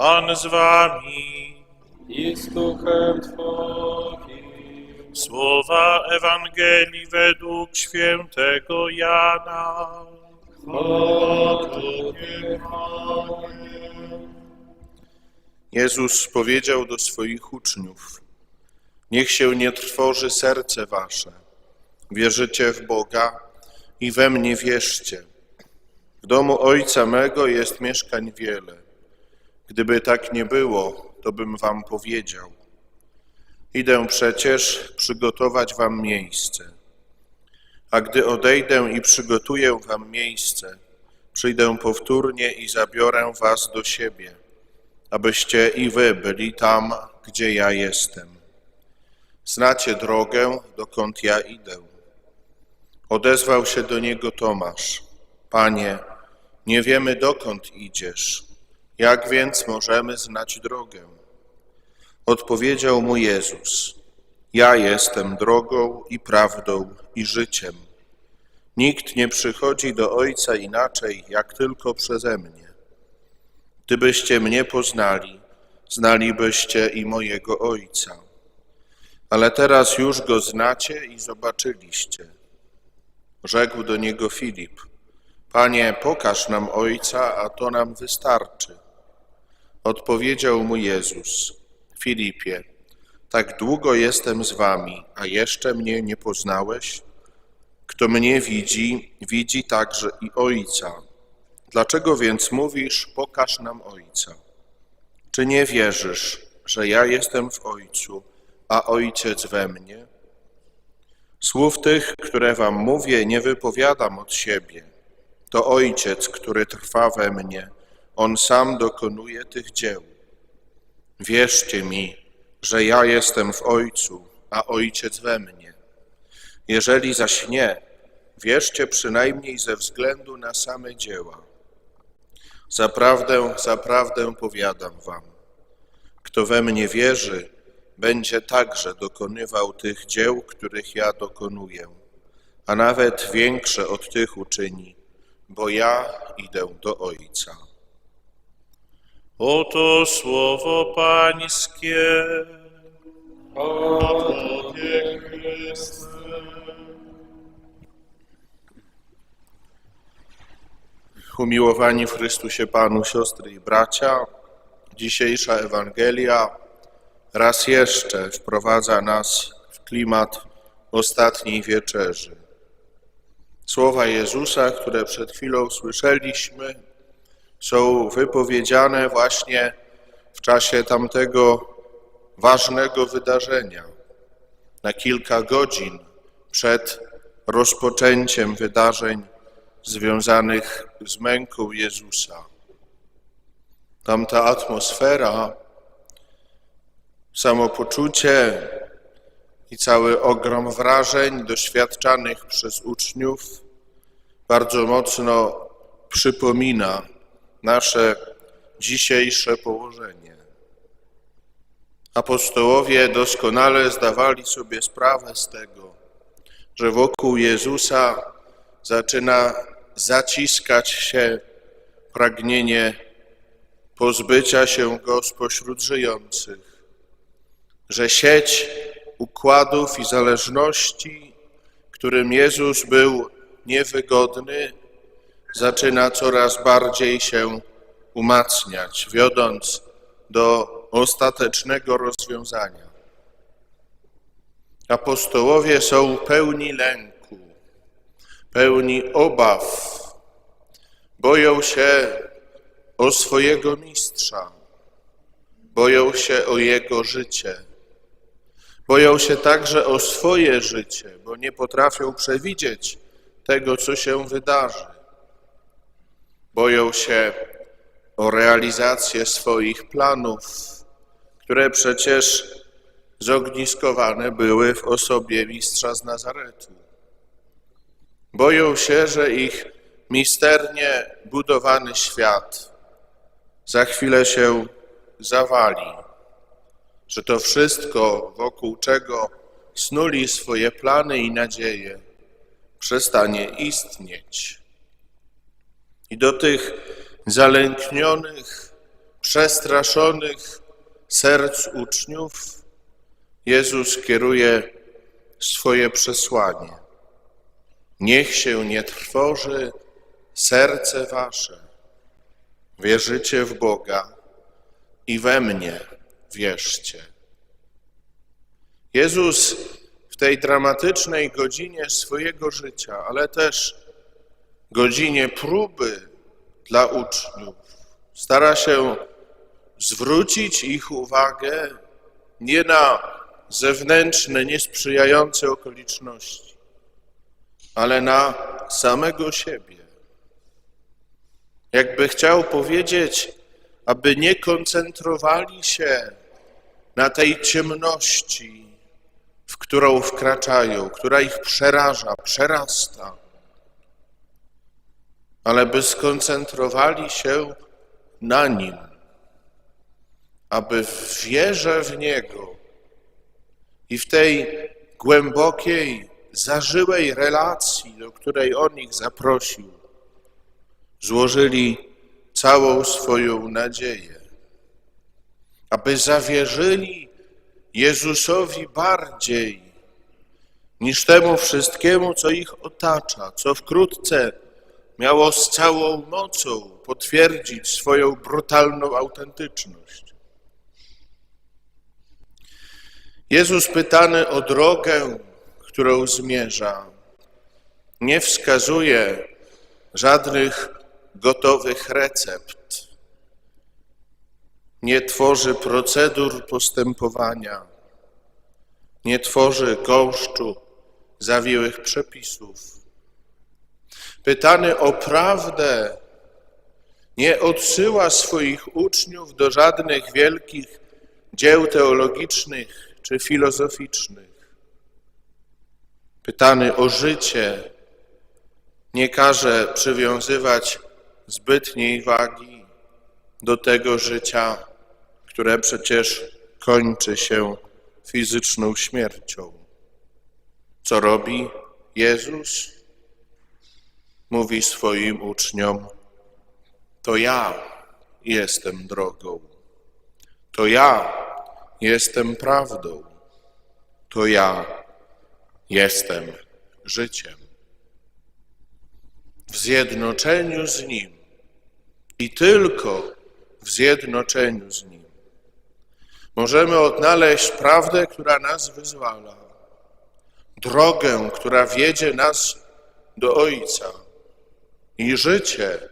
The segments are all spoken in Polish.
Pan z wami. i z duchem Twoim. Słowa Ewangelii według świętego Jana. Chwała Tobie, Panie. Jezus powiedział do swoich uczniów: Niech się nie trwoży serce wasze. Wierzycie w Boga i we mnie wierzcie. W domu Ojca mego jest mieszkań wiele. Gdyby tak nie było, to bym wam powiedział. Idę przecież przygotować wam miejsce. A gdy odejdę i przygotuję wam miejsce, przyjdę powtórnie i zabiorę was do siebie abyście i wy byli tam, gdzie ja jestem. Znacie drogę, dokąd ja idę. Odezwał się do niego Tomasz. Panie, nie wiemy dokąd idziesz. Jak więc możemy znać drogę? Odpowiedział mu Jezus. Ja jestem drogą i prawdą i życiem. Nikt nie przychodzi do Ojca inaczej, jak tylko przeze mnie. Gdybyście mnie poznali, znalibyście i mojego Ojca. Ale teraz już go znacie i zobaczyliście. Rzekł do niego Filip: Panie, pokaż nam Ojca, a to nam wystarczy. Odpowiedział mu Jezus: Filipie, tak długo jestem z wami, a jeszcze mnie nie poznałeś? Kto mnie widzi, widzi także i Ojca. Dlaczego więc mówisz, pokaż nam Ojca? Czy nie wierzysz, że ja jestem w Ojcu, a Ojciec we mnie? Słów tych, które wam mówię, nie wypowiadam od siebie. To Ojciec, który trwa we mnie, On sam dokonuje tych dzieł. Wierzcie mi, że ja jestem w Ojcu, a Ojciec we mnie. Jeżeli zaś nie, wierzcie przynajmniej ze względu na same dzieła. Zaprawdę, zaprawdę powiadam wam, kto we mnie wierzy, będzie także dokonywał tych dzieł, których ja dokonuję, a nawet większe od tych uczyni, bo ja idę do Ojca. Oto słowo Pańskie. Chwała Tobie, Chryste. Umiłowani w Chrystusie Panu, siostry i bracia, dzisiejsza Ewangelia raz jeszcze wprowadza nas w klimat ostatniej wieczerzy. Słowa Jezusa, które przed chwilą słyszeliśmy, są wypowiedziane właśnie w czasie tamtego ważnego wydarzenia, na kilka godzin przed rozpoczęciem wydarzeń związanych z męką Jezusa. Tamta atmosfera, samopoczucie i cały ogrom wrażeń doświadczanych przez uczniów bardzo mocno przypomina nasze dzisiejsze położenie. Apostołowie doskonale zdawali sobie sprawę z tego, że wokół Jezusa zaczyna zaciskać się pragnienie pozbycia się go spośród żyjących, że sieć układów i zależności, którym Jezus był niewygodny, zaczyna coraz bardziej się umacniać, wiodąc do ostatecznego rozwiązania. Apostołowie są pełni lęku, pełni obaw, boją się o swojego mistrza, boją się o jego życie, boją się także o swoje życie, bo nie potrafią przewidzieć tego, co się wydarzy. Boją się o realizację swoich planów, które przecież zogniskowane były w osobie mistrza z Nazaretu. Boją się, że ich misternie budowany świat za chwilę się zawali, że to wszystko, wokół czego snuli swoje plany i nadzieje, przestanie istnieć. I do tych zalęknionych przestraszonych serc uczniów Jezus kieruje swoje przesłanie. Niech się nie trwoży serce wasze. Wierzycie w Boga i we mnie wierzcie. Jezus w tej dramatycznej godzinie swojego życia, ale też godzinie próby dla uczniów, stara się zwrócić ich uwagę nie na zewnętrzne, niesprzyjające okoliczności, ale na samego siebie. Jakby chciał powiedzieć, aby nie koncentrowali się na tej ciemności, w którą wkraczają, która ich przeraża, przerasta, ale by skoncentrowali się na Nim, aby w wierze w Niego i w tej głębokiej, zażyłej relacji, do której On ich zaprosił, złożyli całą swoją nadzieję, aby zawierzyli Jezusowi bardziej niż temu wszystkiemu, co ich otacza, co wkrótce miało z całą mocą potwierdzić swoją brutalną autentyczność. Jezus pytany o drogę, którą zmierza, nie wskazuje żadnych gotowych recept, nie tworzy procedur postępowania, nie tworzy gąszczu zawiłych przepisów. Pytany o prawdę nie odsyła swoich uczniów do żadnych wielkich dzieł teologicznych czy filozoficznych. Pytany o życie nie każe przywiązywać zbytniej wagi do tego życia, które przecież kończy się fizyczną śmiercią. Co robi Jezus? Mówi swoim uczniom: To ja jestem drogą, to ja jestem prawdą, to ja jestem życiem. W zjednoczeniu z Nim i tylko w zjednoczeniu z Nim możemy odnaleźć prawdę, która nas wyzwala, drogę, która wiedzie nas do Ojca i życie,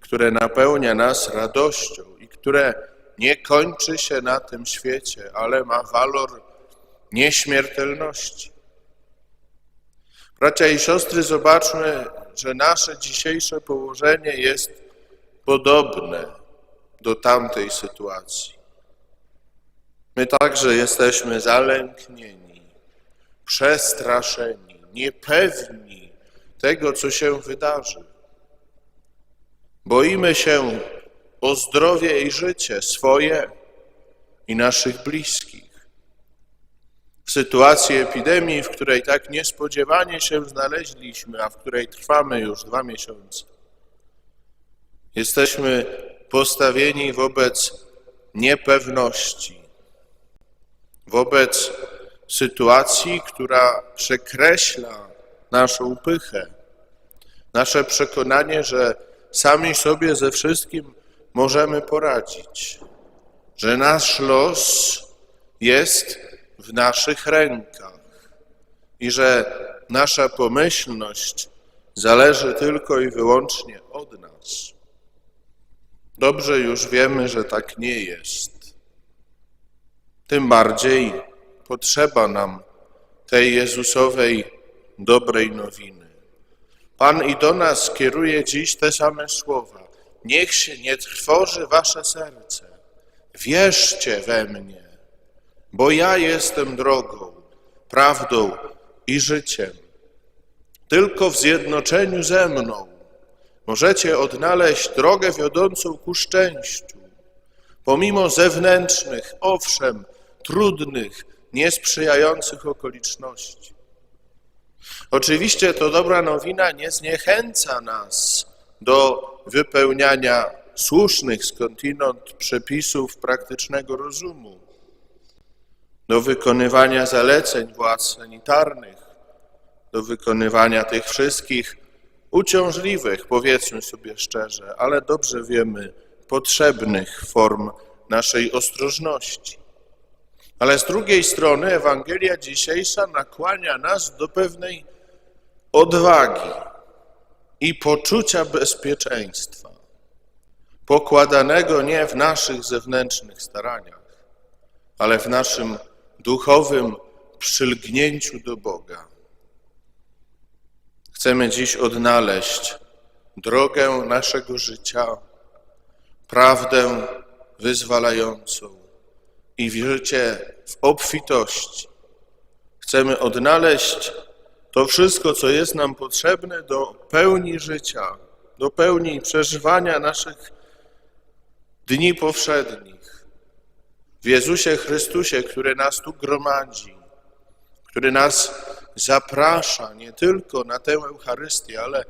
które napełnia nas radością i które nie kończy się na tym świecie, ale ma walor nieśmiertelności. Bracia i siostry, zobaczmy, że nasze dzisiejsze położenie jest podobne do tamtej sytuacji. My także jesteśmy zalęknieni, przestraszeni, niepewni tego, co się wydarzy. Boimy się o zdrowie i życie swoje i naszych bliskich. W sytuacji epidemii, w której tak niespodziewanie się znaleźliśmy, a w której trwamy już dwa miesiące, jesteśmy postawieni wobec niepewności, wobec sytuacji, która przekreśla naszą pychę, nasze przekonanie, że sami sobie ze wszystkim możemy poradzić, że nasz los jest w naszych rękach i że nasza pomyślność zależy tylko i wyłącznie od nas. Dobrze już wiemy, że tak nie jest. Tym bardziej potrzeba nam tej Jezusowej dobrej nowiny. Pan i do nas kieruje dziś te same słowa. Niech się nie trwoży wasze serce. Wierzcie we mnie, bo ja jestem drogą, prawdą i życiem. Tylko w zjednoczeniu ze mną możecie odnaleźć drogę wiodącą ku szczęściu. Pomimo zewnętrznych, owszem, trudnych, niesprzyjających okoliczności. Oczywiście to dobra nowina nie zniechęca nas do wypełniania słusznych skądinąd przepisów praktycznego rozumu, do wykonywania zaleceń władz sanitarnych, do wykonywania tych wszystkich uciążliwych, powiedzmy sobie szczerze, ale dobrze wiemy, potrzebnych form naszej ostrożności. Ale z drugiej strony Ewangelia dzisiejsza nakłania nas do pewnej odwagi i poczucia bezpieczeństwa, pokładanego nie w naszych zewnętrznych staraniach, ale w naszym duchowym przylgnięciu do Boga. Chcemy dziś odnaleźć drogę naszego życia, prawdę wyzwalającą i życie w obfitości. Chcemy odnaleźć to wszystko, co jest nam potrzebne do pełni życia, do pełni przeżywania naszych dni powszednich. W Jezusie Chrystusie, który nas tu gromadzi, który nas zaprasza nie tylko na tę Eucharystię, ale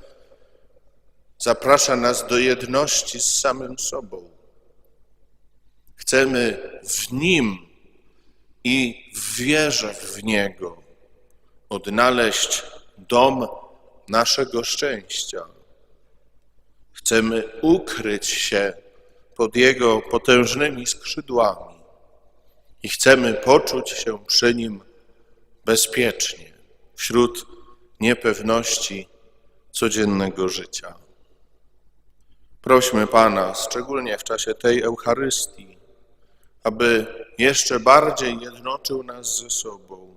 zaprasza nas do jedności z samym sobą. Chcemy w Nim i w wierze w Niego odnaleźć dom naszego szczęścia. Chcemy ukryć się pod Jego potężnymi skrzydłami i chcemy poczuć się przy Nim bezpiecznie wśród niepewności codziennego życia. Prośmy Pana, szczególnie w czasie tej Eucharystii, aby jeszcze bardziej jednoczył nas ze sobą,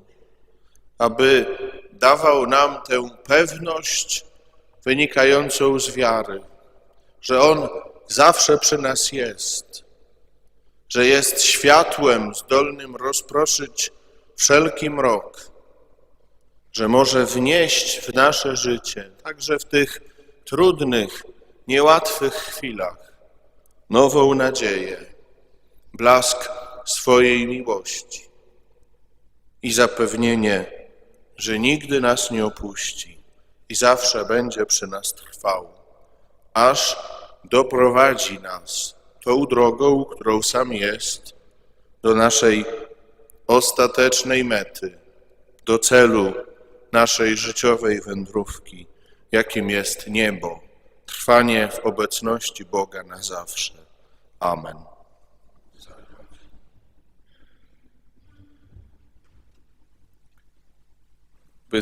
aby dawał nam tę pewność wynikającą z wiary, że On zawsze przy nas jest, że jest światłem zdolnym rozproszyć wszelki mrok, że może wnieść w nasze życie, także w tych trudnych, niełatwych chwilach, nową nadzieję, blask swojej miłości i zapewnienie, że nigdy nas nie opuści i zawsze będzie przy nas trwał, aż doprowadzi nas tą drogą, którą sam jest, do naszej ostatecznej mety, do celu naszej życiowej wędrówki, jakim jest niebo, trwanie w obecności Boga na zawsze. Amen.